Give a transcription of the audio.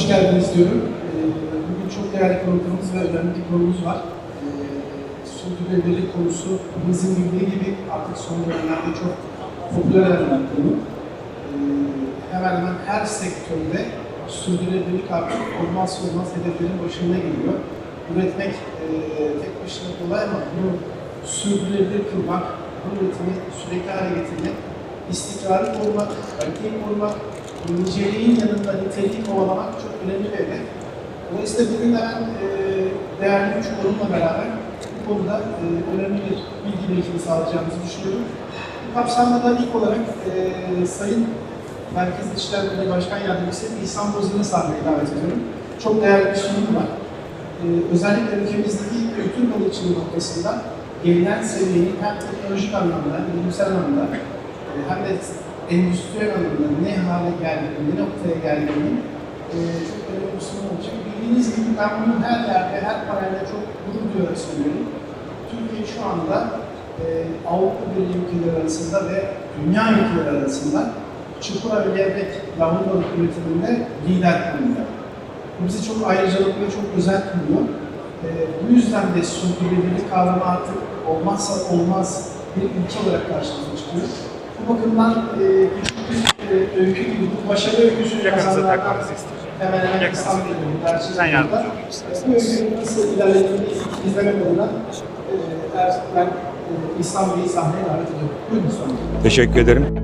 hoş geldiniz diyorum. Ee, Bugün çok değerli konuklarımız ve önemli bir konumuz var. Ee, Sürdürülebilirlik konusu bizim bildiği gibi artık son dönemlerde çok popüler bir konu. Ee, Hemen hemen her sektörde sürdürülebilirlik artık olmazsa olmaz hedeflerin başında geliyor. Üretmek e, tek başına kolay ama bunu sürdürülebilir kılmak, bu üretimi sürekli hale getirmek, istikrarı korumak, kaliteyi korumak, niceliğin yanında niteliği kovalamak çok önemli bir hedef. Dolayısıyla bugün de ben e, değerli üç konumla beraber bu konuda e, önemli bir bilgi birikimi sağlayacağımızı düşünüyorum. Bu kapsamda da ilk olarak e, Sayın Merkez İşler Birliği Başkan Yardımcısı İhsan Bozan'ı sahneye davet ediyorum. Çok değerli bir sunum var. E, özellikle ülkemizdeki kültür balıkçılığı noktasında gelinen seviyenin hem teknolojik anlamda, bilimsel anlamda e, hem de endüstriyel anlamda ne hale geldiğini, ne noktaya geldiğini e, çok önemli bir olacak. Bildiğiniz gibi ben bunu her yerde, her panelde çok gurur duyarak söylüyorum. Türkiye şu anda e, Avrupa Birliği ülkeleri arasında ve dünya ülkeleri arasında çupra ve levrek üretiminde lider konumda. Bu bizi çok ayrıcalıklı ve çok özel kılıyor. E, bu yüzden de sürdürülebilirlik kavramı artık olmazsa olmaz bir ülke olarak karşımıza çıkıyor. Bakımdan e, küçük bir e, öykü gibi bu başarı öyküsü kazananlardan takmanızı istiyorum. hemen hemen bölüm dersi Sen yardımcı istersen. Bu öykünün nasıl ilerlediğini izlemek adına e, eğer ben e, İhsan Bey'i sahneye davet ediyorum. Buyurun sonra. Teşekkür ederim.